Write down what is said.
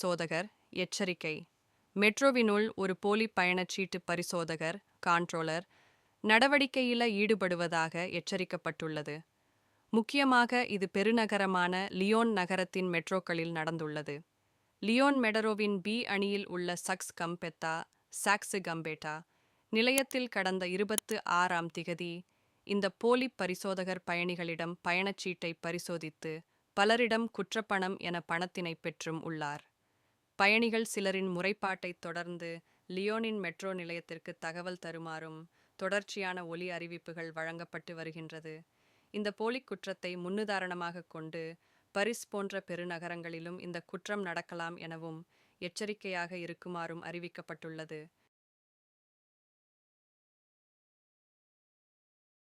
சோதகர் எச்சரிக்கை. மெட்ரோவினுள் ஒரு போலி பயணச்சீட்டு பரிசோதகர் கான்ட்ரோலர் நடவடிக்கையில் ஈடுபடுவதாக எச்சரிக்கப்பட்டுள்ளது. முக்கியமாக இது பெருநகரமான லியோன் நகரத்தின் மெட்ரோக்களில் நடந்துள்ளது. லியோன் மெடரோவின் பி அணியில் உள்ள சக்ஸ் கம்பெத்தா சாக்ஸு கம்பேட்டா நிலையத்தில் கடந்த இருபத்து ஆறாம் திகதி இந்த போலி பரிசோதகர் பயணிகளிடம் பயணச்சீட்டை பரிசோதித்து பலரிடம் குற்றப்பணம் என பணத்தினை பெற்றும் உள்ளார். பயணிகள் சிலரின் முறைப்பாட்டைத் தொடர்ந்து லியோனின் மெட்ரோ நிலையத்திற்கு தகவல் தருமாறும் தொடர்ச்சியான ஒலி அறிவிப்புகள் வழங்கப்பட்டு வருகின்றது. இந்த போலிக் குற்றத்தை முன்னுதாரணமாக கொண்டு பரிஸ் போன்ற பெருநகரங்களிலும் இந்த குற்றம் நடக்கலாம் எனவும் எச்சரிக்கையாக இருக்குமாறும் அறிவிக்கப்பட்டுள்ளது.